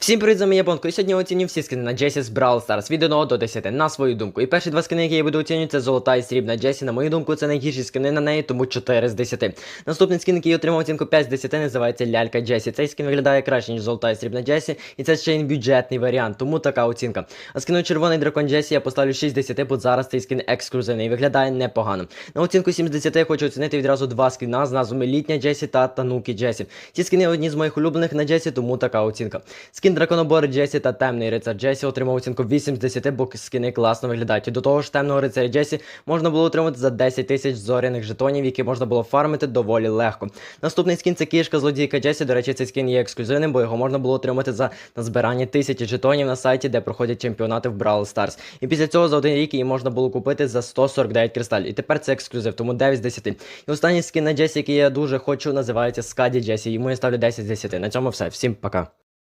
Всім привіт, з вами Японко, і сьогодні я оціню всі скини на Джесі з Brawl Stars від 1 до 10, на свою думку. І перші два скини, які я буду оцінювати, це золота і срібна Джесі. На мою думку, це найгірші скини на неї, тому 4 з 10. Наступний скін, який я отримав оцінку 5 з 10, називається Лялька Джесі. Цей скін виглядає краще, ніж золота і срібна Джесі, і це ще й бюджетний варіант, тому така оцінка. А скину червоний дракон Джесі я поставлю 6 з 10, бо зараз цей скін ексклюзивний і виглядає непогано. На оцінку 7 з 10 я хочу оцінити відразу два скіна з назвами Літня Джесі та Тануки Джесі. Ці скини одні з моїх улюблених на Джесі, тому така оцінка. Скін драконобор Джесі та темний рицар Джесі отримав оцінку 8 з 10, бо скини класно виглядають. І до того ж темного рицаря Джесі можна було отримати за 10 тисяч зоряних жетонів, які можна було фармити доволі легко. Наступний скін це кішка злодійка Джесі. До речі, цей скін є ексклюзивним, бо його можна було отримати за назбирання тисячі жетонів на сайті, де проходять чемпіонати в Brawl Stars. І після цього за один рік її можна було купити за 149 кристалів. І тепер це ексклюзив, тому 9 з 10. І останній скін на Джесі, який я дуже хочу, називається Скаді Джесі. Йому я ставлю 10 з 10. На цьому все. Всім пока.